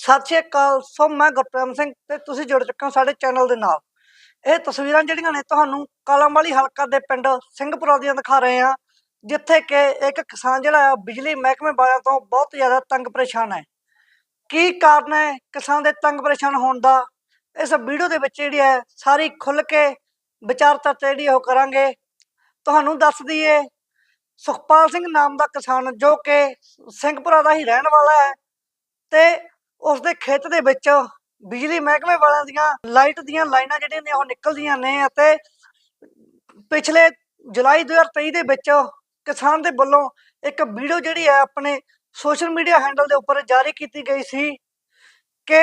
ਸਤਿ ਸ਼੍ਰੀ ਅਕਾਲ, ਸੋ ਮੈਂ ਗੁਰਪ੍ਰੇਮ ਸਿੰਘ ਤੇ ਤੁਸੀਂ ਜੁੜ ਚੁੱਕੇ ਹੋ ਸਾਡੇ ਚੈਨਲ ਦੇ ਨਾਲ। ਇਹ ਤਸਵੀਰਾਂ ਜਿਹੜੀਆਂ ਨੇ ਤੁਹਾਨੂੰ ਕਾਲਾਂਵਾਲੀ ਹਲਕਾ ਦੇ ਪਿੰਡ ਸਿੰਘਪੁਰਾ ਦੀਆਂ ਦਿਖਾ ਰਹੇ ਹਾਂ, ਜਿੱਥੇ ਕਿ ਇੱਕ ਕਿਸਾਨ ਜਿਹੜਾ ਆ, ਬਿਜਲੀ ਮਹਿਕਮੇ ਵਾਲਿਆਂ ਤੋਂ ਬਹੁਤ ਜ਼ਿਆਦਾ ਤੰਗ ਪਰੇਸ਼ਾਨ ਹੈ। ਕੀ ਕਾਰਨ ਹੈ ਕਿਸਾਨ ਦੇ ਤੰਗ ਪਰੇਸ਼ਾਨ ਹੋਣ ਦਾ? ਇਸ ਵੀਡੀਓ ਦੇ ਵਿੱਚ ਜਿਹੜੀ ਹੈ, ਸਾਰੀ ਖੁੱਲ ਕੇ ਵਿਚਾਰ ਚਰਚਾ ਜਿਹੜੀ ਉਹ ਕਰਾਂਗੇ। ਤੁਹਾਨੂੰ ਦੱਸ ਦਈਏ, ਸੁਖਪਾਲ ਸਿੰਘ ਨਾਮ ਦਾ ਕਿਸਾਨ ਜੋ ਕਿ ਸਿੰਘਪੁਰਾ ਦਾ ਹੀ ਰਹਿਣ ਵਾਲਾ ਹੈ ਤੇ ਉਸ ਦੇ ਖੇਤ ਦੇ ਵਿੱਚ ਬਿਜਲੀ ਮਹਿਕਮੇ ਵਾਲਿਆਂ ਦੀਆਂ ਲਾਈਟ ਦੀਆਂ ਲਾਈਨਾਂ ਜਿਹੜੀਆਂ ਨੇ ਉਹ ਨਿਕਲਦੀਆਂ ਨੇ ਅਤੇ ਪਿਛਲੇ ਜੁਲਾਈ 2023 ਦੇ ਵਿੱਚ ਕਿਸਾਨ ਦੇ ਵੱਲੋਂ ਇੱਕ ਵੀਡੀਓ ਜਿਹੜੀ ਹੈ ਆਪਣੇ ਸੋਸ਼ਲ ਮੀਡੀਆ ਹੈਂਡਲ ਦੇ ਉੱਪਰ ਜਾਰੀ ਕੀਤੀ ਗਈ ਸੀ ਕਿ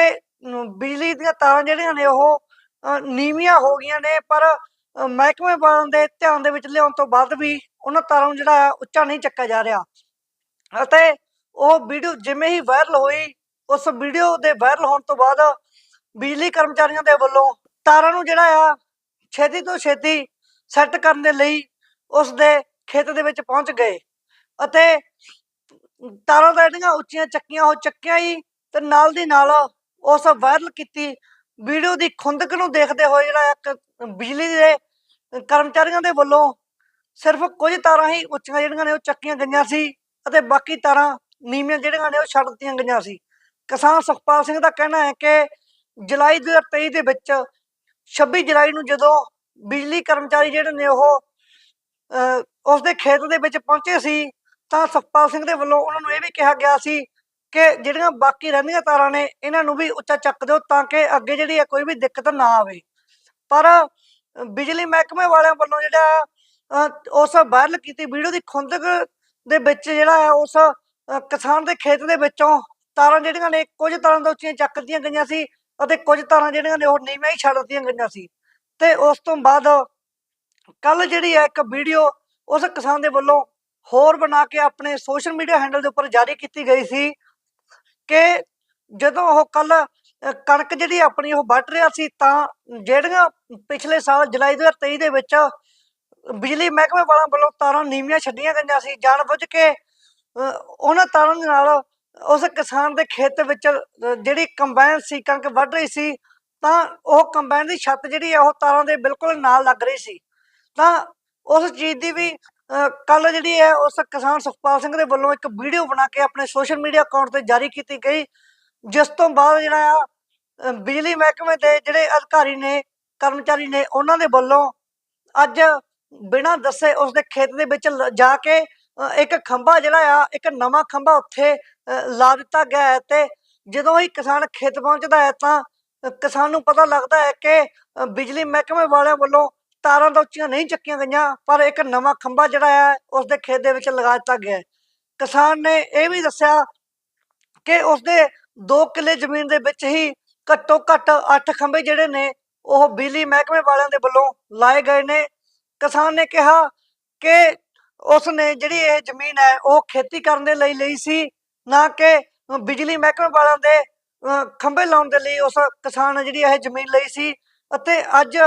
ਬਿਜਲੀ ਦੀਆਂ ਤਾਰਾਂ ਜਿਹੜੀਆਂ ਨੇ ਉਹ ਨੀਵੀਆਂ ਹੋ ਗਈਆਂ ਨੇ ਪਰ ਮਹਿਕਮੇ ਵਾਲਿਆਂ ਦੇ ਧਿਆਨ ਦੇ ਵਿੱਚ ਲਿਆਉਣ ਤੋਂ ਬਾਅਦ ਵੀ ਉਹਨਾਂ ਤਾਰਾਂ ਨੂੰ ਜਿਹੜਾ ਹੈ ਉੱਚਾ ਨਹੀਂ ਚੱਕਿਆ ਜਾ ਰਿਹਾ ਅਤੇ ਉਹ ਵੀਡੀਓ ਜਿਵੇਂ ਹੀ ਵਾਇਰਲ ਹੋਈ ਉਸ ਵੀਡੀਓ ਦੇ ਵਾਇਰਲ ਹੋਣ ਤੋਂ ਬਾਅਦ ਬਿਜਲੀ ਕਰਮਚਾਰੀਆਂ ਦੇ ਵੱਲੋਂ ਤਾਰਾਂ ਨੂੰ ਜਿਹੜਾ ਆ ਛੇਤੀ ਤੋਂ ਛੇਤੀ ਸੈੱਟ ਕਰਨ ਦੇ ਲਈ ਉਸ ਦੇ ਖੇਤ ਦੇ ਵਿੱਚ ਪਹੁੰਚ ਗਏ ਅਤੇ ਤਾਰਾਂ ਦਾ ਜਿਹੜੀਆਂ ਉੱਚੀਆਂ ਚੱਕੀਆਂ, ਉਹ ਚੱਕਿਆ ਹੀ ਤੇ ਨਾਲ ਦੀ ਨਾਲ ਉਸ ਵਾਇਰਲ ਕੀਤੀ ਵੀਡੀਓ ਦੀ ਖੁੰਦਕ ਨੂੰ ਦੇਖਦੇ ਹੋਏ ਜਿਹੜਾ ਇੱਕ ਬਿਜਲੀ ਦੇ ਕਰਮਚਾਰੀਆਂ ਦੇ ਵੱਲੋਂ ਸਿਰਫ ਕੁਝ ਤਾਰਾਂ ਹੀ ਉੱਚੀਆਂ ਜਿਹੜੀਆਂ ਨੇ ਉਹ ਚੱਕੀਆਂ ਗਈਆਂ ਸੀ ਅਤੇ ਬਾਕੀ ਤਾਰਾਂ ਨੀਵੀਆਂ ਜਿਹੜੀਆਂ ਨੇ ਉਹ ਛੱਡ ਦਿੱਤੀਆਂ ਗਈਆਂ ਸੀ। ਕਿਸਾਨ ਸੁਖਪਾਲ ਸਿੰਘ ਦਾ ਕਹਿਣਾ ਹੈ ਕਿ ਜੁਲਾਈ 2023 ਦੇ ਵਿੱਚ 26 ਜੁਲਾਈ ਨੂੰ ਜਦੋਂ ਬਿਜਲੀ ਕਰਮਚਾਰੀ ਜਿਹੜੇ ਨੇ ਉਹ ਅਹ, ਉਸ ਦੇ ਖੇਤ ਦੇ ਵਿੱਚ ਪਹੁੰਚੇ ਸੀ ਤਾਂ ਸੁਖਪਾਲ ਸਿੰਘ ਦੇ ਵੱਲੋਂ ਉਹਨਾਂ ਨੂੰ ਇਹ ਵੀ ਕਿਹਾ ਗਿਆ ਸੀ ਕਿ ਜਿਹੜੀਆਂ ਬਾਕੀ ਰਹਿੰਦੀਆਂ ਤਾਰਾਂ ਨੇ ਇਹਨਾਂ ਨੂੰ ਵੀ ਉੱਚਾ ਚੱਕ ਦਿਓ ਤਾਂ ਕਿ ਅੱਗੇ ਜਿਹੜੀ ਹੈ ਕੋਈ ਵੀ ਦਿੱਕਤ ਨਾ ਆਵੇ। ਪਰ ਬਿਜਲੀ ਮਹਿਕਮੇ ਵਾਲਿਆਂ ਵੱਲੋਂ ਜਿਹੜਾ ਉਸ ਵਾਇਰਲ ਕੀਤੀ ਵੀਡੀਓ ਦੀ ਖੁੰਦਕ ਦੇ ਵਿੱਚ ਜਿਹੜਾ ਹੈ ਉਸ ਕਿਸਾਨ ਦੇ ਖੇਤ ਦੇ ਵਿੱਚੋਂ ਤਾਰਾਂ ਜਿਹੜੀਆਂ ਨੇ ਕੁਝ ਤਾਰਾਂ ਤਾਂ ਉੱਚੀਆਂ ਚੱਕ ਦਿੱਤੀਆਂ ਗਈਆਂ ਸੀ ਅਤੇ ਕੁਝ ਤਾਰਾਂ ਜਿਹੜੀਆਂ ਨੇ ਉਹ ਨੀਵੀਆਂ ਹੀ ਛੱਡ ਦਿੱਤੀਆਂ ਗਈਆਂ ਸੀ। ਤੇ ਉਸ ਤੋਂ ਬਾਅਦ ਕੱਲ ਜਿਹੜੀ ਹੈ ਇੱਕ ਵੀਡੀਓ ਉਸ ਕਿਸਾਨ ਦੇ ਵੱਲੋਂ ਹੋਰ ਬਣਾ ਕੇ ਆਪਣੇ ਸੋਸ਼ਲ ਮੀਡੀਆ ਹੈਂਡਲ ਦੇ ਉੱਪਰ ਜਾਰੀ ਕੀਤੀ ਗਈ ਸੀ ਕਿ ਜਦੋਂ ਉਹ ਕੱਲ ਕਣਕ ਜਿਹੜੀ ਆਪਣੀ ਉਹ ਵੱਢ ਰਿਹਾ ਸੀ ਤਾਂ ਜਿਹੜੀਆਂ ਪਿਛਲੇ ਸਾਲ ਜੁਲਾਈ 2023 ਦੇ ਵਿੱਚ ਬਿਜਲੀ ਮਹਿਕਮੇ ਵਾਲਾ ਵੱਲੋਂ ਤਾਰਾਂ ਨੀਵੀਆਂ ਛੱਡੀਆਂ ਗਈਆਂ ਸੀ। ਜਾਣਬੁੱਝ ਕੇ ਅ, ਉਹਨਾਂ ਤਾਰਾਂ ਦੇ ਨਾਲ ਉਸ ਕਿਸਾਨ ਦੇ ਖੇਤ ਵਿੱਚ ਜਿਹੜੀ ਕੰਬਾਈਨ ਸੀ, ਕਣਕ ਵੱਢ ਰਹੀ ਸੀ, ਤਾਂ ਉਹ ਕੰਬਾਈਨ ਦੀ ਛੱਤ ਜਿਹੜੀ ਆ, ਉਹ ਤਾਰਾਂ ਦੇ ਬਿਲਕੁਲ ਨਾਲ ਲੱਗ ਰਹੀ ਸੀ। ਤਾਂ ਉਸ ਚੀਜ਼ ਦੀ ਵੀ ਕੱਲ ਜਿਹੜੀ ਹੈ, ਉਸ ਕਿਸਾਨ ਸੁਖਪਾਲ ਸਿੰਘ ਦੇ ਵੱਲੋਂ ਇੱਕ ਵੀਡੀਓ ਬਣਾ ਕੇ ਆਪਣੇ ਸੋਸ਼ਲ ਮੀਡੀਆ ਅਕਾਊਂਟ ਤੇ ਜਾਰੀ ਕੀਤੀ ਗਈ, ਜਿਸ ਤੋਂ ਬਾਅਦ ਜਿਹੜਾ ਆ ਬਿਜਲੀ ਮਹਿਕਮੇ ਦੇ ਜਿਹੜੇ ਅਧਿਕਾਰੀ ਨੇ, ਕਰਮਚਾਰੀ ਨੇ, ਉਹਨਾਂ ਦੇ ਵੱਲੋਂ ਅੱਜ ਬਿਨਾਂ ਦੱਸੇ ਉਸ ਦੇ ਖੇਤ ਦੇ ਵਿੱਚ ਜਾ ਕੇ ਇੱਕ ਖੰਭਾ ਜਿਹੜਾ ਆ, ਇੱਕ ਨਵਾਂ ਖੰਭਾ ਉੱਥੇ ਲਾ ਦਿੱਤਾ ਗਿਆ ਹੈ ਤੇ ਜਦੋਂ ਹੀ ਕਿਸਾਨ ਖੇਤ ਪਹੁੰਚਦਾ ਹੈ ਤਾਂ ਕਿਸਾਨ ਨੂੰ ਪਤਾ ਲੱਗਦਾ ਹੈ ਕਿ ਬਿਜਲੀ ਮਹਿਕਮੇ ਵਾਲਿਆਂ ਵੱਲੋਂ ਤਾਰਾਂ ਤਾਂ ਉੱਚੀਆਂ ਨਹੀਂ ਚੱਕੀਆਂ ਗਈਆਂ, ਪਰ ਇੱਕ ਨਵਾਂ ਖੰਭਾ ਜਿਹੜਾ ਹੈ ਉਸ ਦੇ ਖੇਤ ਦੇ ਵਿੱਚ ਲਗਾ ਦਿੱਤਾ ਗਿਆ ਹੈ। ਕਿਸਾਨ ਨੇ ਇਹ ਵੀ ਦੱਸਿਆ ਕਿ ਉਸ ਦੇ 2 ਕਿੱਲੇ ਜ਼ਮੀਨ ਦੇ ਵਿੱਚ ਹੀ ਘੱਟੋ ਘੱਟ 8 ਖੰਭੇ ਜਿਹੜੇ ਨੇ, ਉਹ ਬਿਜਲੀ ਮਹਿਕਮੇ ਵਾਲਿਆਂ ਦੇ ਵੱਲੋਂ ਲਾਏ ਗਏ ਨੇ। ਕਿਸਾਨ ਨੇ ਕਿਹਾ ਕਿ ਉਸ ਨੇ ਜਿਹੜੀ ਇਹ ਜ਼ਮੀਨ ਹੈ, ਉਹ ਖੇਤੀ ਕਰਨ ਦੇ ਲਈ ਲਈ ਸੀ। ਨਾ ਕਿ ਬਿਜਲੀ ਮਹਿਕਮੇ ਵਾਲਿਆਂ ਦੇ ਅ, ਖੰਭੇ ਲਾਉਣ ਦੇ ਲਈ ਉਸ ਕਿਸਾਨ ਨੇ ਜਿਹੜੀ ਇਹ ਜ਼ਮੀਨ ਲਈ ਸੀ। ਅਤੇ ਅੱਜ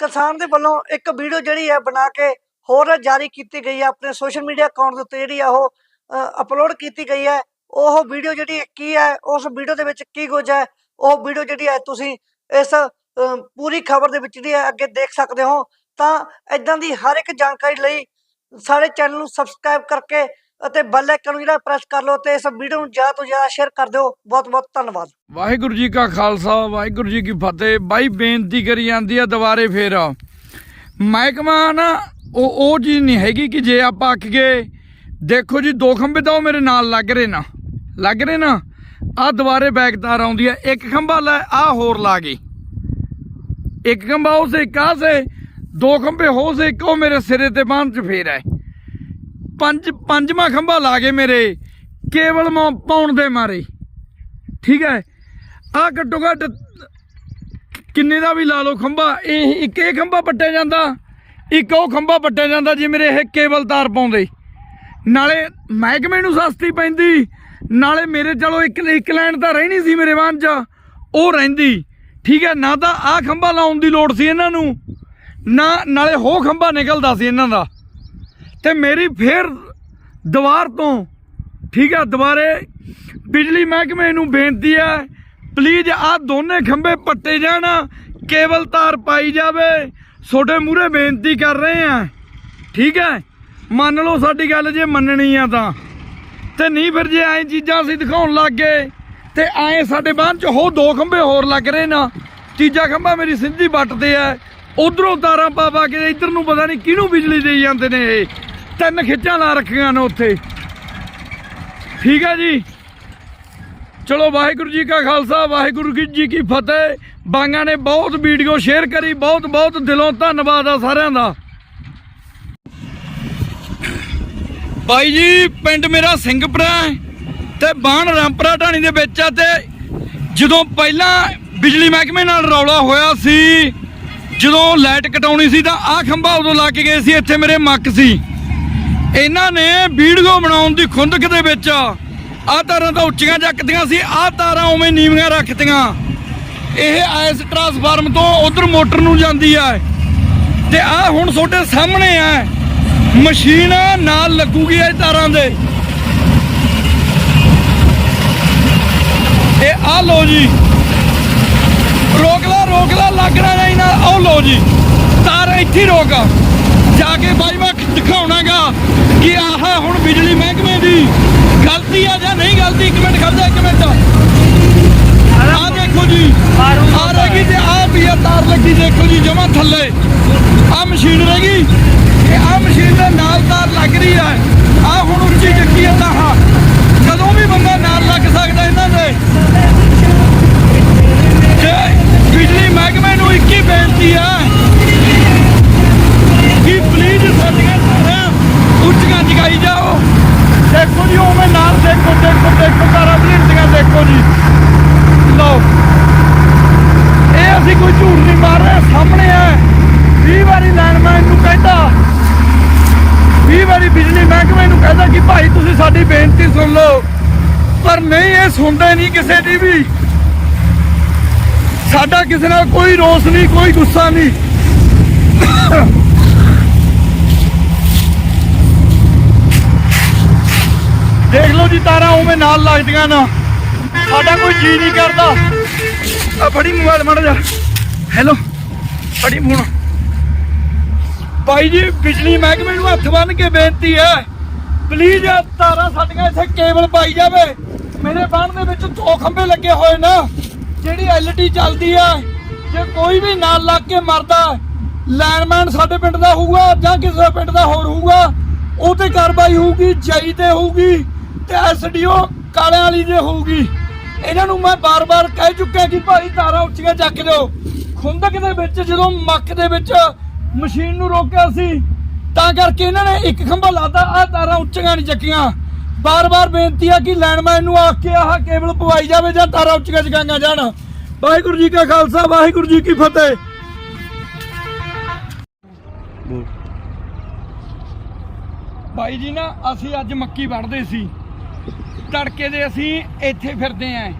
ਕਿਸਾਨ ਦੇ ਵੱਲੋਂ ਇੱਕ ਵੀਡੀਓ ਜਿਹੜੀ ਹੈ ਬਣਾ ਕੇ ਹੋਰ ਜਾਰੀ ਕੀਤੀ ਗਈ ਹੈ। ਆਪਣੇ ਸੋਸ਼ਲ ਮੀਡੀਆ ਅਕਾਊਂਟ ਦੇ ਉੱਤੇ ਜਿਹੜੀ ਆ ਉਹ ਅਪਲੋਡ ਕੀਤੀ ਗਈ ਹੈ। ਉਹ ਵੀਡੀਓ ਜਿਹੜੀ ਕੀ ਹੈ ਉਸ ਵੀਡੀਓ ਦੇ ਵਿੱਚ ਕੀ ਕੁਝ ਹੈ ਉਹ ਵੀਡੀਓ ਜਿਹੜੀ ਹੈ ਤੁਸੀਂ ਇਸ ਪੂਰੀ ਖਬਰ ਦੇ ਵਿੱਚ ਜਿਹੜੀ ਹੈ ਅੱਗੇ ਦੇਖ ਸਕਦੇ ਹੋ। ਤਾਂ ਇਦਾਂ ਦੀ ਹਰ ਇੱਕ ਜਾਣਕਾਰੀ ਲਈ ਸਾਡੇ ਚੈਨਲ ਨੂੰ ਸਬਸਕ੍ਰਾਈਬ ਕਰਕੇ ਅਤੇ ਬੈਲ ਆਈਕਨ ਨੂੰ ਜਿਹੜਾ ਪ੍ਰੈਸ ਕਰ ਲਓ ਤੇ ਇਸ ਵੀਡੀਓ ਨੂੰ ਜ਼ਿਆਦਾ ਤੋਂ ਜ਼ਿਆਦਾ ਸ਼ੇਅਰ ਕਰ ਦਿਓ। ਬਹੁਤ ਬਹੁਤ ਧੰਨਵਾਦ। ਵਾਹਿਗੁਰੂ ਜੀ ਕਾ ਖਾਲਸਾ, ਵਾਹਿਗੁਰੂ ਜੀ ਕੀ ਫਤਿਹ। ਬਾਈ, ਬੇਨਤੀ ਕਰੀ ਜਾਂਦੀ ਆ ਦੁਬਾਰੇ ਫੇਰ। ਮਹਿਕਮਾ ਨਾ, ਉਹ ਉਹ ਚੀਜ਼ ਨਹੀਂ ਹੈਗੀ ਕਿ ਜੇ ਆਪਾਂ ਆਖ ਗਏ, ਦੇਖੋ ਜੀ, ਦੋ ਖੰਭੇ ਤਾਂ ਉਹ ਮੇਰੇ ਨਾਲ ਲੱਗ ਰਹੇ ਨਾ। ਲੱਗ ਰਹੇ ਨਾ? ਆ ਦੁਬਾਰੇ ਬੈਕ ਤਾਰ ਆਉਂਦੀ ਆ। ਇੱਕ ਖੰਭਾ ਲੈ ਆ ਹੋਰ ਲਾ ਗਈ। ਇੱਕ ਖੰਭਾ ਉਸੇ ਕਾਸੇ ਦੋ ਖੰਭੇ ਹੋ ਸੇ, ਇੱਕ ਉਹ ਮੇਰੇ ਸਿਰੇ ਤੇ ਬਾਂਹ ਚ ਫੇਰ ਹੈ ਪੰਜ ਪੰਜਵਾਂ ਖੰਭਾ ਲਾ ਕੇ ਮੇਰੇ। ਕੇਵਲ ਮੈਂ ਪਾਉਣ ਦੇ ਮਾਰੇ। ਠੀਕ ਹੈ? ਆ ਘੱਟੋ ਘੱਟ ਕਿੰਨੇ ਦਾ ਵੀ ਲਾ ਲਓ ਖੰਭਾ। ਇਹ ਇੱਕ ਇਹ ਖੰਭਾ ਪੱਟਿਆ ਜਾਂਦਾ, ਇੱਕ ਉਹ ਖੰਭਾ ਪੱਟਿਆ ਜਾਂਦਾ ਜੇ ਮੇਰੇ ਇਹ ਕੇਬਲ ਤਾਰ ਪਾਉਂਦੇ। ਨਾਲੇ ਮਹਿਕਮੇ ਨੂੰ ਸਸਤੀ ਪੈਂਦੀ, ਨਾਲੇ ਮੇਰੇ ਚਲੋ ਇੱਕ ਇੱਕ ਲਾਈਨ ਤਾਂ ਰਹਿਣੀ ਸੀ ਮੇਰੇ ਵਾਹਨ 'ਚ, ਉਹ ਰਹਿੰਦੀ। ਠੀਕ ਹੈ? ਨਾ ਤਾਂ ਆ ਖੰਭਾ ਲਾਉਣ ਦੀ ਲੋੜ ਸੀ ਇਹਨਾਂ ਨੂੰ, ਨਾ ਨਾਲੇ ਹੋ ਖੰਭਾ ਨਿਕਲਦਾ ਸੀ ਇਹਨਾਂ ਦਾ। ਤੇ ਮੇਰੀ ਫੇਰ ਦੀਵਾਰ ਤੋਂ, ਠੀਕ ਹੈ ਦੁਬਾਰੇ ਬਿਜਲੀ ਮਹਿਕਮੇ ਨੂੰ ਬੇਨਤੀ ਹੈ ਪਲੀਜ਼ ਆਹ ਦੋਨੇ ਖੰਭੇ ਪੱਟੇ ਜਾਣ, ਕੇਬਲ ਤਾਰ ਪਾਈ ਜਾਵੇ। ਛੋਟੇ ਮੂਹਰੇ ਬੇਨਤੀ ਕਰ ਰਹੇ ਆ, ਠੀਕ ਹੈ ਮੰਨ ਲਓ ਸਾਡੀ ਗੱਲ ਜੇ ਮੰਨਣੀ ਆ ਤਾਂ। ਤੇ ਨਹੀਂ ਫਿਰ ਜੇ ਐਂ ਚੀਜ਼ਾਂ ਅਸੀਂ ਦਿਖਾਉਣ ਲੱਗ ਗਏ, ਤੇ ਐਂ ਸਾਡੇ ਬਾਂਹ 'ਚ ਹੋ ਦੋ ਖੰਭੇ ਹੋਰ ਲੱਗ ਰਹੇ ਨਾ, ਤੀਜਾ ਖੰਭਾ ਮੇਰੀ ਸਿੱਧੀ ਵੱਟਦੇ ਤੇ ਐ ਉਧਰੋਂ ਤਾਰਾਂ ਪਾ ਪਾ ਕੇ ਇੱਧਰ ਨੂੰ ਪਤਾ ਨਹੀਂ ਕਿਹਨੂੰ ਬਿਜਲੀ ਦੇਈ ਜਾਂਦੇ ਨੇ ਇਹ। ਤਿੰਨ ਖਿੱਚਾਂ ਲਾ ਰੱਖੀਆਂ ਨੇ ਉੱਥੇ। ਠੀਕ ਹੈ ਜੀ? ਚਲੋ, ਵਾਹਿਗੁਰੂ ਜੀ ਕਾ ਖਾਲਸਾ, ਵਾਹਿਗੁਰੂ ਜੀ ਕੀ ਫਤਿਹ। ਬਾਂਗਾਂ ਨੇ ਬਹੁਤ ਵੀਡੀਓ ਸ਼ੇਅਰ ਕਰੀ, ਬਹੁਤ ਬਹੁਤ ਦਿਲੋਂ ਧੰਨਵਾਦ ਆ ਸਾਰਿਆਂ ਦਾ। ਬਾਈ ਜੀ, ਪਿੰਡ ਮੇਰਾ ਸਿੰਘਪੁਰਾ ਹੈ ਤੇ ਬਾਣ ਰਾਮਪੁਰਾ ਢਾਣੀ ਦੇ ਵਿੱਚ ਆ ਤੇ ਜਦੋਂ ਪਹਿਲਾਂ ਬਿਜਲੀ ਮਹਿਕਮੇ ਨਾਲ ਰੌਲਾ ਹੋਇਆ ਸੀ, ਜਦੋਂ ਲਾਈਟ ਕਟਾਉਣੀ ਸੀ ਤਾਂ ਆਹ ਖੰਭਾ ਉਦੋਂ ਲਾ ਕੇ ਗਏ ਸੀ, ਇੱਥੇ ਮੇਰੇ ਮੱਕ ਸੀ। ਇਹਨਾਂ ਨੇ ਵੀਡੀਓ ਬਣਾਉਣ ਦੀ ਖੁੰਦਕ ਦੇ ਵਿੱਚ ਆਹ ਤਾਰਾਂ ਤਾਂ ਉੱਚੀਆਂ ਚੱਕਦੀਆਂ ਸੀ, ਆਹ ਤਾਰਾਂ ਉਵੇਂ ਨੀਵੀਆਂ ਰੱਖਤੀਆਂ। ਇਹ ਐਸ ਟਰਾਂਸਫਾਰਮ ਤੋਂ ਉਧਰ ਮੋਟਰ ਨੂੰ ਜਾਂਦੀ ਆ। ਤੇ ਆਹ ਹੁਣ ਤੁਹਾਡੇ ਸਾਹਮਣੇ ਆ। ਮਸ਼ੀਨ ਨਾਲ ਲੱਗੂਗੀ ਇਹ ਤਾਰਾਂ ਦੇ। ਇਹ ਆ ਲੋ ਜੀ। ਰੋਕ ਲਾ ਰੋਕ ਲਾ ਲੱਗਣਾ ਨਹੀਂ ਨਾ ਆਹ ਲੋ ਜੀ। ਤਾਰ ਇੱਥੇ ਹੀ ਰੋਕ ਜਾ ਕੇ ਬਾਈ, ਮੈਂ ਦਿਖਾਉਣਾਗਾ ਕਿ ਆਹ ਹੁਣ ਬਿਜਲੀ ਮਹਿਕਮੇ ਦੀ ਗਲਤੀ ਆ ਜਾਂ ਨਹੀਂ ਗਲਤੀ? ਇੱਕ ਮਿੰਟ ਖੜ ਜਾ, ਇੱਕ ਮਿੰਟ। ਆ ਦੇਖੋ ਜੀ ਆ ਰਹੀ ਤੇ ਆ ਵੀ ਆ, ਤਾਰ ਲੱਗੀ ਦੇਖੋ ਜੀ, ਜਮਾ ਥੱਲੇ। ਆ ਮਸ਼ੀਨ ਰਹਿ ਗਈ ਇਹ ਆ ਮਸ਼ੀਨ ਦੇ ਨਾਲ ਤਾਰ ਲੱਗ ਰਹੀ ਹੈ ਆ ਹੁਣ ਉੱਚੀ ਚੱਕੀ ਹੈ ਤਾਂ ਆਹ। ਵੀ ਬੰਦਾ ਨਾਲ ਲੱਗ ਸਕਦਾ ਇਹਨਾਂ ਦੇ ਤੇ ਬਿਜਲੀ ਮਹਿਕਮੇ ਨੂੰ ਇੱਕ ਹੀ ਬੇਨਤੀ ਹੈ ਕਿ ਪਲੀਜ਼ ਸਾਡੀਆਂ ਤਾਰਾਂ ਉੱਚੀਆਂ ਜਗਾਈ ਜਾਓ ਦੇਖੋ ਜੀ ਉਵੇਂ ਨਾਲ ਦੇਖੋ ਦੇਖੋ ਦੇਖੋ ਤਾਰਾਂ ਬਲਿੰਦੀਆਂ ਦੇਖੋ ਜੀ ਲਓ ਇਹ ਅਸੀਂ ਕੋਈ ਝੂਠ ਨਹੀਂ ਮਾਰ ਰਹੇ ਸਾਹਮਣੇ ਆ 20 ਵਾਰੀ ਲਾਈਨਮੈਨ ਨੂੰ ਕਹਿੰਦਾ 20 ਵਾਰੀ ਬਿਜਲੀ ਮਹਿਕਮੇ ਨੂੰ ਕਹਿੰਦਾ ਕਿ ਭਾਈ ਤੁਸੀਂ ਸਾਡੀ ਬੇਨਤੀ ਸੁਣ ਲਓ ਪਰ ਨਹੀਂ, ਇਹ ਸੁਣਦੇ ਨਹੀਂ ਕਿਸੇ ਦੀ ਵੀ। ਸਾਡਾ ਕਿਸੇ ਨਾਲ ਕੋਈ ਰੋਸ ਨਹੀਂ, ਕੋਈ ਗੁੱਸਾ ਨਹੀਂ। ਦੇਖ ਲਓ ਜੀ, ਤਾਰਾਂ ਉਵੇਂ ਨਾਲ ਲੱਗਦੀਆਂ ਨਾ। ਸਾਡਾ ਕੋਈ ਜੀ ਨਹੀਂ ਕਰਦਾ। ਆ, ਫੜੀ ਮੋਬਾਈਲ ਮੜ ਜਾ ਹੈਲੋ ਫੜੀ ਫੋਨ। ਭਾਈ ਜੀ, ਬਿਜਲੀ ਮਹਿਕਮੇ ਨੂੰ ਹੱਥ ਬੰਨ ਕੇ ਬੇਨਤੀ ਹੈ। ਪਲੀਜ਼ ਤਾਰਾਂ ਸਾਡੀਆਂ ਇੱਥੇ ਕੇਬਲ ਪਾਈ ਜਾਵੇ। ਮੇਰੇ ਬਾਣ ਦੇ ਵਿੱਚ ਦੋ ਖੰਭੇ ਲੱਗੇ ਹੋਏ ਨਾ, ਜਿਹੜੀ ਐਲਟੀ ਚੱਲਦੀ ਆ, ਜੇ ਕੋਈ ਵੀ ਨਾਲ ਲੱਗ ਕੇ ਮਰਦਾ ਲਾਈਨਮੈਨ ਸਾਡੇ ਪਿੰਡ ਦਾ ਹੋਊਗਾ ਜਾਂ ਕਿਸੇ ਪਿੰਡ ਦਾ ਹੋਰ ਹੋਊਗਾ ਉਹ ਤੇ ਕਾਰਵਾਈ ਹੋਊਗੀ ਜਾਈ ਤੇ ਹੋਊਗੀ, ਤੇ ਐਸਡੀਓ ਕਾਲਿਆਂ ਵਾਲੀ ਦੇ ਹੋਊਗੀ। ਇਹਨਾਂ ਨੂੰ ਮੈਂ ਬਾਰ-ਬਾਰ ਕਹਿ ਚੁੱਕਿਆ ਕਿ ਭਾਈ ਤਾਰਾਂ ਉੱਚੀਆਂ ਚੱਕ ਦਿਓ। ਖੁੰਦਕ ਦੇ ਵਿੱਚ ਜਦੋਂ ਮੱਕ ਦੇ ਵਿੱਚ ਮਸ਼ੀਨ ਨੂੰ ਰੋਕਿਆ ਸੀ, ਤਾਂ ਕਰਕੇ ਇਹਨਾਂ ਨੇ ਇੱਕ ਖੰਭਾ ਲਾਤਾ ਆ ਤਾਰਾਂ ਉੱਚੀਆਂ ਨਹੀਂ ਚੱਕੀਆਂ। ਬਾਰ-ਬਾਰ ਬੇਨਤੀ ਆ ਕਿ ਲੈਂਡਮੈਨ ਨੂੰ ਆ ਕੇ ਆਹ ਕੇਬਲ ਪਵਾਈ ਜਾਵੇ ਜਾਂ ਤਾਰਾਂ ਉੱਚੀਆਂ ਚਕਾਈਆਂ ਜਾਣ। ਵਾਹਿਗੁਰੂ ਜੀ ਕਾ ਖਾਲਸਾ, ਵਾਹਿਗੁਰੂ ਜੀ ਕੀ ਫਤਿਹ। ਭਾਈ ਜੀ ਨਾ, ਅਸੀਂ ਅੱਜ ਮੱਕੀ ਵੜਦੇ ਸੀ। ਤੜਕੇ ਦੇ ਅਸੀਂ ਇੱਥੇ ਫਿਰਦੇ ਆਂ।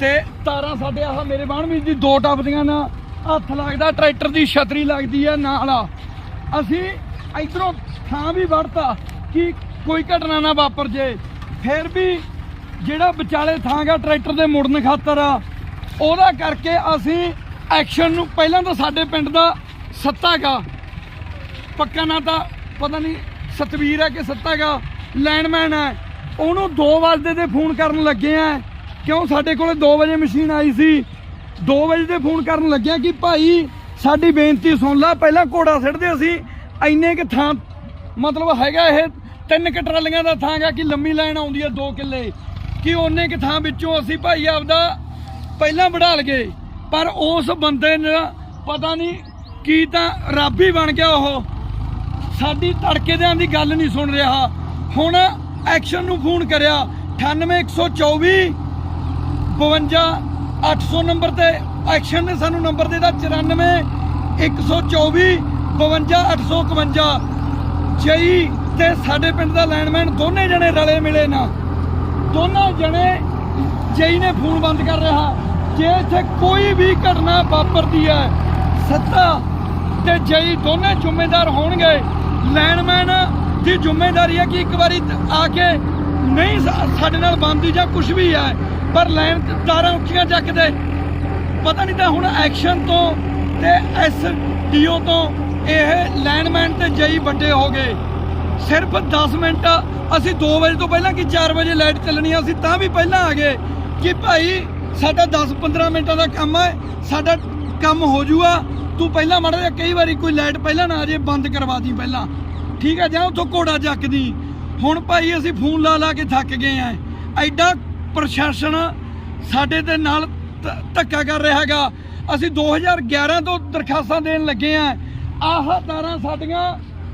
ਤੇ ਤਾਰਾਂ ਸਾਡੇ ਆਹ ਮੇਰੇ ਬਾਣ ਵਿੱਚ ਦੀ ਦੋ ਟੱਪਦੀਆਂ ਨਾ, ਹੱਥ ਲੱਗਦਾ, ਟਰੈਕਟਰ ਦੀ ਛਤਰੀ ਲੱਗਦੀ ਆ ਨਾਲ ਅਸੀਂ ਇਧਰੋਂ ਥਾਂ ਵੀ ਵੜਤਾ ਕਿ ਕੋਈ ਘਟਨਾ ਨਾ ਵਾਪਰ ਜੇ। ਫਿਰ ਵੀ ਜਿਹੜਾ ਵਿਚਾਲੇ ਥਾਂ ਗਾ ਟਰੈਕਟਰ ਦੇ ਮੁੜਨ ਖਾਤਰ ਆ, ਉਹਦਾ ਕਰਕੇ ਅਸੀਂ ਐਕਸ਼ਨ ਨੂੰ ਪਹਿਲਾਂ ਤਾਂ ਸਾਡੇ ਪਿੰਡ ਦਾ ਸੱਤਾ ਗਾ। ਪੱਕਾ ਨਾ ਤਾਂ ਪਤਾ ਨਹੀਂ ਸਤਵੀਰ ਹੈ ਕਿ ਸੱਤਾ ਹੈਗਾ ਲੈਂਡਮੈਨ ਹੈ। ਉਹਨੂੰ 2 ਵਜੇ ਦੇ ਫੋਨ ਕਰਨ ਲੱਗੇ ਆ। ਕਿਉਂ? ਸਾਡੇ ਕੋਲੇ 2 ਵਜੇ ਮਸ਼ੀਨ ਆਈ ਸੀ। 2 ਵਜੇ ਦੇ ਫੋਨ ਕਰਨ ਲੱਗਿਆ ਕਿ ਭਾਈ ਸਾਡੀ ਬੇਨਤੀ ਸੁਣ ਲੈ, ਪਹਿਲਾਂ ਘੋੜਾ ਸਿੱਟਦੇ ਅਸੀਂ। ਇੰਨੇ ਕਿ ਥਾਂ ਮਤਲਬ ਹੈਗਾ ਇਹ ਤਿੰਨ ਕੁ ਟਰਾਲੀਆਂ ਦਾ ਥਾਂ ਗਾ ਕਿ ਲੰਮੀ ਲਾਈਨ ਆਉਂਦੀ ਹੈ 2 ਕਿੱਲੇ। ਕਿ ਉਹਨੇ ਕਿ ਥਾਂ ਵਿੱਚੋਂ ਅਸੀਂ ਭਾਈ ਆਪਦਾ ਪਹਿਲਾਂ ਵਢਾ ਲਗੇ। ਪਰ ਉਸ ਬੰਦੇ ਨੇ ਪਤਾ ਨਹੀਂ ਕੀ ਤਾਂ ਰੱਬ ਹੀ ਬਣ ਗਿਆ ਉਹ। ਸਾਡੀ ਤੜਕੇਦਿਆਂ ਦੀ ਗੱਲ ਨਹੀਂ ਸੁਣ ਰਿਹਾ। ਹੁਣ ਐਕਸ਼ਨ ਨੂੰ ਫੋਨ ਕਰਿਆ। 98124 52 800 ਨੰਬਰ ਤੇ ਐਕਸ਼ਨ ਨੇ ਸਾਨੂੰ ਨੰਬਰ ਦੇਦਾ 94 124 52 851 ਜਈ ਤੇ ਸਾਡੇ ਪਿੰਡ ਦਾ ਲੈਂਡਮੈਨ ਦੋਨੇ ਜਣੇ ਰਲੇ ਮਿਲੇ ਨਾ। ਦੋਨਾਂ ਜਣੇ ਜਈ ਨੇ ਫੋਨ ਬੰਦ ਕਰ ਰਿਹਾ। ਜੇ ਇੱਥੇ ਕੋਈ ਵੀ ਘਟਨਾ ਵਾਪਰਦੀ ਹੈ, ਸੱਤਾ ਤੇ ਜਈ ਦੋਨੇ ਜ਼ਿੰਮੇਦਾਰ ਹੋਣਗੇ। ਲੈਂਡਮੈਨ ਦੀ ਜ਼ਿੰਮੇਵਾਰੀ ਹੈ ਕਿ ਇੱਕ ਵਾਰੀ ਆ ਕੇ ਨਹੀਂ ਸਾਡੇ ਨਾਲ ਬੰਦੀ ਜਾਂ ਕੁਝ ਵੀ ਹੈ, ਪਰ ਲਾਈਨ ਤਾਰਾਂ ਉੱਚੀਆਂ ਚੱਕਦੇ। ਪਤਾ ਨਹੀਂ ਤਾਂ ਹੁਣ ਐਕਸ਼ਨ ਤੋਂ ਤੇ ਐਸ ਡੀਓ ਤੋਂ ਇਹ ਲਾਈਨਮੈਨ ਤੇ ਜਈ ਵੱਡੇ ਹੋ ਗਏ। ਸਿਰਫ 10 ਮਿੰਟ ਅਸੀਂ 2 ਵਜੇ ਤੋਂ ਪਹਿਲਾਂ ਕਿ 4 ਵਜੇ ਲਾਈਟ ਚੱਲਣੀ ਆ, ਅਸੀਂ ਤਾਂ ਵੀ ਪਹਿਲਾਂ ਆ ਗਏ ਕਿ ਭਾਈ ਸਾਡਾ 10-15 ਮਿੰਟਾਂ ਦਾ ਕੰਮ ਹੈ, ਸਾਡਾ ਕੰਮ ਹੋ ਜੂਗਾ। ਤੂੰ ਪਹਿਲਾਂ ਮਾੜਾ ਜਿਹਾ ਕਈ ਵਾਰੀ ਕੋਈ ਲਾਈਟ ਪਹਿਲਾਂ ਨਾ ਆ ਜੇ, ਬੰਦ ਕਰਵਾ ਦੀ ਪਹਿਲਾਂ। ਠੀਕ ਹੈ ਜਾਂ ਉੱਥੋਂ ਘੋੜਾ ਚੱਕਦੀ। ਹੁਣ ਭਾਈ ਅਸੀਂ ਫੋਨ ਲਾ ਲਾ ਕੇ ਥੱਕ ਗਏ ਆ। ਐਡਾ ਪ੍ਰਸ਼ਾਸਨ ਸਾਡੇ ਦੇ ਨਾਲ ਧੱਕਾ ਕਰ ਰਿਹਾ ਹੈਗਾ। ਅਸੀਂ 2011 ਤੋਂ ਦਰਖਾਸਤਾਂ ਦੇਣ ਲੱਗੇ ਆ। ਆਹ ਤਾਰਾਂ ਸਾਡੀਆਂ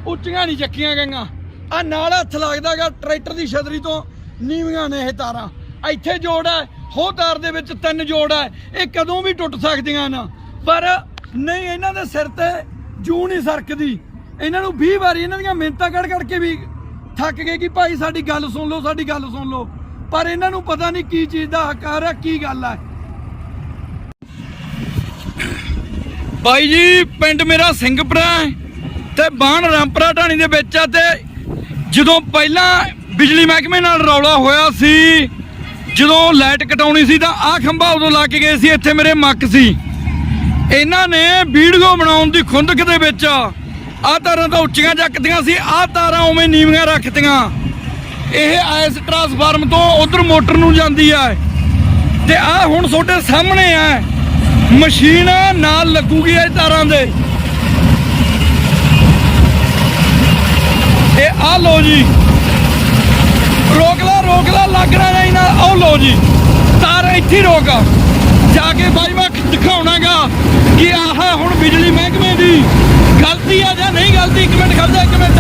ਉੱਚੀਆਂ ਨਹੀਂ ਚੱਕੀਆਂ ਗਈਆਂ। ਆ ਨਾਲ ਹੱਥ ਲੱਗਦਾਗਾ ਟਰੈਕਟਰ ਦੀ ਛਤਰੀ ਤੋਂ, ਨੀਵੀਆਂ ਨੇ ਇਹ ਤਾਰਾਂ। ਇੱਥੇ ਜੋੜ ਹੈ ਹੋ ਤਾਰ ਦੇ ਵਿੱਚ ਤਿੰਨ ਜੋੜ ਹੈ। ਇਹ ਕਦੋਂ ਵੀ ਟੁੱਟ ਸਕਦੀਆਂ ਨਾ। ਪਰ ਨਹੀਂ, ਇਹਨਾਂ ਦੇ ਸਿਰ ਤੇ ਜੂ ਨਹੀਂ ਸਰਕਦੀ। ਇਹਨਾਂ ਨੂੰ 20 ਵਾਰੀ ਇਹਨਾਂ ਦੀਆਂ ਮਿਹਨਤਾਂ ਕੱਢ ਕੱਢ ਕੇ ਵੀ ਥੱਕ ਗਏ ਕਿ ਭਾਈ ਸਾਡੀ ਗੱਲ ਸੁਣ ਲਓ, ਸਾਡੀ ਗੱਲ ਸੁਣ ਲਓ। ਪਰ ਇਹਨਾਂ ਨੂੰ ਪਤਾ ਨਹੀਂ ਕੀ ਚੀਜ਼ ਦਾ ਹਕਾਰ ਹੈ ਕੀ ਗੱਲ ਹੈ ਬਾਈ ਜੀ, ਪਿੰਡ ਮੇਰਾ ਸਿੰਘਪੁਰਾ ਹੈ। ਤੇ ਬਾਣ ਰਾਮਪਰਾ ਢਾਣੀ ਦੇ ਵਿੱਚ ਆ ਤੇ ਜਦੋਂ ਪਹਿਲਾਂ ਬਿਜਲੀ ਮਹਿਕਮੇ ਨਾਲ ਰੌਲਾ ਹੋਇਆ ਸੀ, ਜਦੋਂ ਲਾਈਟ ਕਟਾਉਣੀ ਸੀ ਤਾਂ ਆਹ ਖੰਭਾ ਉਦੋਂ ਲਾ ਕੇ ਗਏ ਸੀ, ਇੱਥੇ ਮੇਰੇ ਮੱਕ ਸੀ। ਇਹਨਾਂ ਨੇ ਵੀਡੀਓ ਬਣਾਉਣ ਦੀ ਖੁੰਦਕ ਦੇ ਵਿੱਚ ਆਹ ਤਾਰਾਂ ਤਾਂ ਉੱਚੀਆਂ ਚੱਕਦੀਆਂ ਸੀ, ਆਹ ਤਾਰਾਂ ਉਵੇਂ ਨੀਵੀਆਂ ਰੱਖਤੀਆਂ। ਇਹ ਐਸ ਟਰਾਂਸਫਾਰਮ ਤੋਂ ਉਧਰ ਮੋਟਰ ਨੂੰ ਜਾਂਦੀ ਆ। ਤੇ ਆਹ ਹੁਣ ਤੁਹਾਡੇ ਸਾਹਮਣੇ ਆ। ਮਸ਼ੀਨ ਨਾਲ ਲੱਗੂਗੀ ਇਹ ਤਾਰਾਂ ਦੇ। ਇਹ ਆ ਲੋ ਜੀ। ਰੋਕ ਲਾ ਰੋਕ ਲਾ ਲੱਗਣਾ ਨਹੀਂ ਨਾ ਆਹ ਲੋ ਜੀ, ਤਾਰ ਇੱਥੇ ਹੀ ਜਾ ਕੇ ਬਾਈ, ਮੈਂ ਦਿਖਾਉਣਾਗਾ ਕਿ ਆਹ ਹੁਣ ਬਿਜਲੀ ਮਹਿਕਮੇ ਦੀ। ਗਲਤੀ ਆ ਜਾਂ ਨਹੀਂ ਗਲਤੀ? ਇੱਕ ਮਿੰਟ ਖੜ ਜਾ, ਇੱਕ ਮਿੰਟ।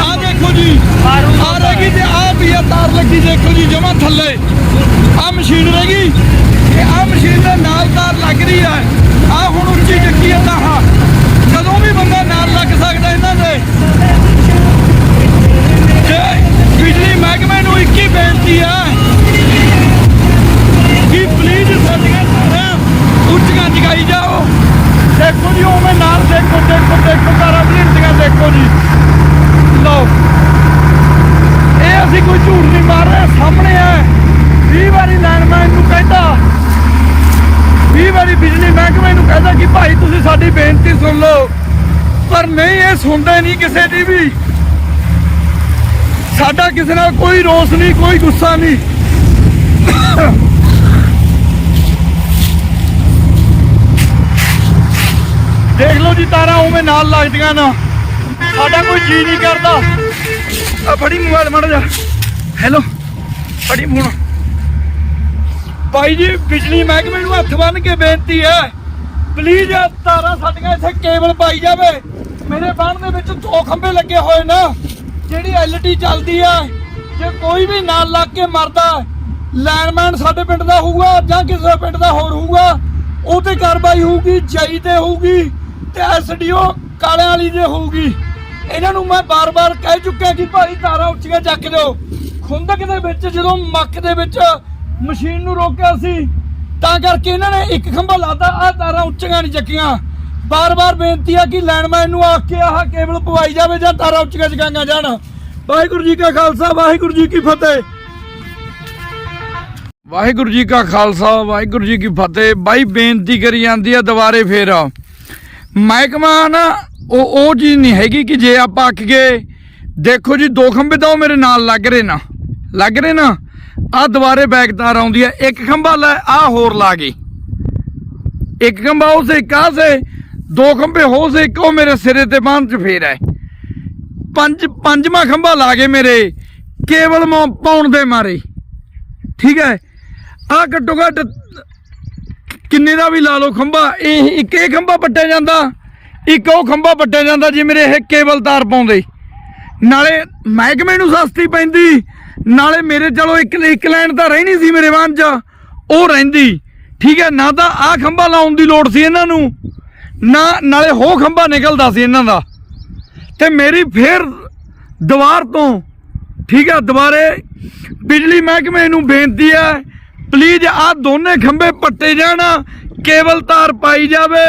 ਆ ਦੇਖੋ ਜੀ ਆ ਰਹੀ ਤੇ ਆ ਵੀ ਆ, ਤਾਰ ਲੱਗੀ ਦੇਖੋ ਜੀ, ਜਮਾ ਥੱਲੇ। ਆ ਮਸ਼ੀਨ ਰਹਿ ਗਈ ਇਹ ਆ ਮਸ਼ੀਨ ਦੇ ਨਾਲ ਤਾਰ ਲੱਗ ਰਹੀ ਆ ਆ ਹੁਣ ਉੱਚੀ ਚੱਕੀ ਆ ਤਾਂ ਆਹ ਕਦੋਂ ਵੀ ਬੰਦਾ ਨਾਲ ਲੱਗ ਸਕਦਾ ਇਹਨਾਂ ਦੇ ਤੇ ਬਿਜਲੀ ਮਹਿਕਮੇ ਨੂੰ ਇੱਕ ਹੀ ਬੇਨਤੀ ਆ ਕਿ ਪਲੀਜ਼ ਸਾਡੀਆਂ ਤਾਰਾਂ ਉੱਚੀਆਂ ਜਗਾਈ ਜਾਓ ਦੇਖੋ ਜੀ ਉਵੇਂ ਨਾਲ ਦੇਖੋ ਦੇਖੋ ਦੇਖੋ ਤਾਰਾਂ ਬਲਿੰਦੀਆਂ ਦੇਖੋ ਜੀ ਲਓ ਇਹ ਅਸੀਂ ਕੋਈ ਝੂਠ ਨਹੀਂ ਮਾਰ ਰਹੇ ਸਾਹਮਣੇ ਆ 20 ਵਾਰੀ ਲਾਈਨਮੈਨ ਨੂੰ ਕਹਿੰਦਾ। 20 ਵਾਰੀ ਬਿਜਲੀ ਮਹਿਕਮੇ ਨੂੰ ਕਹਿੰਦਾ ਕਿ ਭਾਈ, ਤੁਸੀਂ ਸਾਡੀ ਬੇਨਤੀ ਸੁਣ ਲਓ। ਪਰ ਨਹੀਂ, ਇਹ ਸੁਣਦੇ ਨਹੀਂ ਕਿਸੇ ਦੀ ਵੀ। ਸਾਡਾ ਕਿਸੇ ਨਾਲ ਕੋਈ ਰੋਸ ਨਹੀਂ, ਕੋਈ ਗੁੱਸਾ ਨਹੀਂ। ਦੇਖ ਲਓ ਜੀ, ਤਾਰਾਂ ਉਵੇਂ ਨਾਲ ਲੱਗਦੀਆਂ ਨਾ। ਸਾਡਾ ਕੋਈ ਜੀ ਨਹੀਂ ਕਰਦਾ। ਆ, ਫੜੀ ਮੋਬਾਈਲ, ਮੜ ਜਾ ਹੈਲੋ ਫੜੀ ਫੋਨ ਭਾਈ ਜੀ, ਬਿਜਲੀ ਮਹਿਕਮੇ ਨੂੰ ਹੱਥ ਬੰਨ ਕੇ ਬੇਨਤੀ ਹੈ ਪਲੀਜ਼ ਤਾਰਾਂ ਸਾਡੀਆਂ ਇੱਥੇ ਕੇਬਲ ਪਾਈ ਜਾਵੇ। ਮੇਰੇ ਬਾਣ ਦੇ ਵਿੱਚ ਦੋ ਖੰਭੇ ਲੱਗੇ ਹੋਏ ਨਾ, ਜਿਹੜੀ ਐਲਟੀ ਚੱਲਦੀ ਆ, ਜੇ ਕੋਈ ਵੀ ਨਾਲ ਲੱਗ ਕੇ ਮਰਦਾ ਲਾਈਨਮੈਨ ਸਾਡੇ ਪਿੰਡ ਦਾ ਹੋਊਗਾ ਜਾਂ ਕਿਸੇ ਪਿੰਡ ਦਾ ਹੋਰ ਹੋਊਗਾ ਉਹ ਤੇ ਕਾਰਵਾਈ ਹੋਊਗੀ ਜਾਈ ਤੇ ਹੋਊਗੀ ਤੇ ਐਸਡੀਓ ਕਾਲਿਆਂ ਵਾਲੀ ਦੇ ਹੋਊਗੀ। ਇਹਨਾਂ ਨੂੰ ਮੈਂ ਬਾਰ-ਬਾਰ ਕਹਿ ਚੁੱਕਿਆ ਕਿ ਭਾਈ ਤਾਰਾਂ ਉੱਚੀਆਂ ਚੱਕ ਦਿਓ। ਖੁੰਦਕ ਦੇ ਵਿੱਚ, ਜਦੋਂ ਮੱਕ ਦੇ ਵਿੱਚ ਮਸ਼ੀਨ ਨੂੰ ਰੋਕਿਆ ਸੀ। ਤਾਂ ਕਰਕੇ ਇਹਨਾਂ ਨੇ ਇੱਕ ਖੰਭਾ ਲਾਤਾ ਆ ਤਾਰਾਂ ਉੱਚੀਆਂ ਨਹੀਂ ਚੱਕੀਆਂ। ਬਾਰ-ਬਾਰ ਬੇਨਤੀ ਆ ਕਿ ਲੈਂਡਮੈਨ ਨੂੰ ਆ ਕੇ ਆਹ ਕੇਬਲ ਪਵਾਈ ਜਾਵੇ ਜਾਂ ਤਾਰਾਂ ਉੱਚੀਆਂ ਚਕਾਈਆਂ ਜਾਣ। ਵਾਹਿਗੁਰੂ ਜੀ ਕਾ ਖਾਲਸਾ, ਵਾਹਿਗੁਰੂ ਜੀ ਕੀ ਫਤਿਹ। ਵਾਹਿਗੁਰੂ ਜੀ ਕਾ ਖਾਲਸਾ, ਵਾਹਿਗੁਰੂ ਜੀ ਕੀ ਫਤਿਹ। ਬਾਈ, ਬੇਨਤੀ ਕਰੀ ਜਾਂਦੀ ਆ ਦੁਬਾਰੇ ਫੇਰ। ਮਹਿਕਮਾ ਨਾ, ਉਹ ਉਹ ਚੀਜ਼ ਨਹੀਂ ਹੈਗੀ ਕਿ ਜੇ ਆਪਾਂ ਅੱਕ ਗਏ, ਦੇਖੋ ਜੀ, ਦੋ ਖੰਭੇ ਤਾਂ ਉਹ ਮੇਰੇ ਨਾਲ ਲੱਗ ਰਹੇ ਨਾ। ਲੱਗ ਰਹੇ ਨਾ? ਆ ਦੁਬਾਰੇ ਬੈਕ ਤਾਰ ਆਉਂਦੀ ਹੈ। ਇੱਕ ਖੰਭਾ ਲੈ, ਆ ਹੋਰ ਲਾ ਗਈ। ਇੱਕ ਖੰਭਾ ਉਸੇ ਕਾਸੇ ਦੋ ਖੰਭੇ ਹੋ ਸੇ, ਇੱਕ ਮੇਰੇ ਸਿਰੇ ਤੇ ਬਾਂਹ ਚ ਫੇਰ ਹੈ। ਪੰਜ, ਪੰਜਵਾਂ ਖੰਭਾ ਲਾ ਗਏ ਮੇਰੇ, ਕੇਵਲ ਮੋ ਪਾਉਣ ਦੇ ਮਾਰੇ। ਠੀਕ ਹੈ? ਆ ਘੱਟੋ ਘੱਟ ਕਿੰਨੇ ਦਾ ਵੀ ਲਾ ਲਓ ਖੰਭਾ, ਇਹ ਇੱਕ ਇਹ ਖੰਭਾ ਪੱਟਿਆ ਜਾਂਦਾ, ਇੱਕ ਉਹ ਖੰਭਾ ਪੱਟਿਆ ਜਾਂਦਾ ਜੇ ਮੇਰੇ ਇਹ ਕੇਬਲ ਤਾਰ ਪਾਉਂਦੇ। ਨਾਲੇ ਮਹਿਕਮੇ ਨੂੰ ਸਸਤੀ ਪੈਂਦੀ ਨਾਲੇ ਮੇਰੇ ਚਲੋ ਇੱਕ ਇੱਕ ਲਾਈਨ ਤਾਂ ਰਹਿਣੀ ਸੀ ਮੇਰੇ ਵਾਹਨ 'ਚ ਉਹ ਰਹਿੰਦੀ। ਠੀਕ ਹੈ, ਨਾ ਤਾਂ ਆਹ ਖੰਭਾ ਲਾਉਣ ਦੀ ਲੋੜ ਸੀ ਇਹਨਾਂ ਨੂੰ, ਨਾ ਨਾਲੇ ਹੋ ਖੰਭਾ ਨਿਕਲਦਾ ਸੀ ਇਹਨਾਂ ਦਾ। ਤੇ ਮੇਰੀ ਫੇਰ ਦੀਵਾਰ ਤੋਂ, ਠੀਕ ਹੈ, ਦੁਬਾਰੇ ਬਿਜਲੀ ਮਹਿਕਮੇ ਨੂੰ ਬੇਨਤੀ ਹੈ ਪਲੀਜ਼ ਆਹ ਦੋਨੇ ਖੰਭੇ ਪੱਟੇ ਜਾਣ ਕੇਬਲ ਤਾਰ ਪਾਈ ਜਾਵੇ।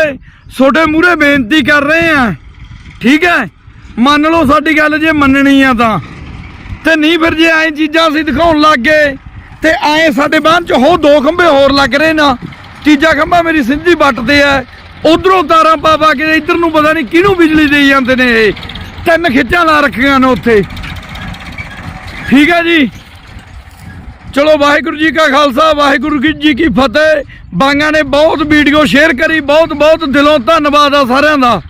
ਛੋਟੇ ਮੂਹਰੇ ਬੇਨਤੀ ਕਰ ਰਹੇ ਆ ਠੀਕ ਹੈ, ਮੰਨ ਲਓ ਸਾਡੀ ਗੱਲ ਜੇ ਮੰਨਣੀ ਆ ਤਾਂ। ਤੇ ਨਹੀਂ ਫਿਰ ਜੇ ਐਂ ਚੀਜ਼ਾਂ ਅਸੀਂ ਦਿਖਾਉਣ ਲੱਗ ਗਏ ਤੇ ਐ ਸਾਡੇ ਬਾਂਹ ਚ ਹੋ ਦੋ ਖੰਭੇ ਹੋਰ ਲੱਗ ਰਹੇ ਨਾ, ਤੀਜਾ ਖੰਭਾ ਮੇਰੀ ਸਿੱਧੀ ਵੱਟ ਤੇ ਐ ਉਧਰੋਂ ਤਾਰਾਂ ਪਾ ਪਾ ਕੇ ਇੱਧਰ ਨੂੰ ਪਤਾ ਨਹੀਂ ਕਿਹਨੂੰ ਬਿਜਲੀ ਦੇਈ ਜਾਂਦੇ ਨੇ ਇਹ। ਤਿੰਨ ਖਿੱਚਾਂ ਲਾ ਰੱਖੀਆਂ ਨੇ ਉੱਥੇ। ਠੀਕ ਹੈ ਜੀ? ਚਲੋ ਵਾਹਿਗੁਰੂ ਜੀ ਕਾ ਖਾਲਸਾ, ਵਾਹਿਗੁਰੂ ਜੀ ਕੀ ਫਤਿਹ। ਬਾਂਗਾਂ ਨੇ ਬਹੁਤ ਵੀਡੀਓ ਸ਼ੇਅਰ ਕਰੀ, ਬਹੁਤ ਬਹੁਤ ਦਿਲੋਂ ਧੰਨਵਾਦ ਆ ਸਾਰਿਆਂ ਦਾ।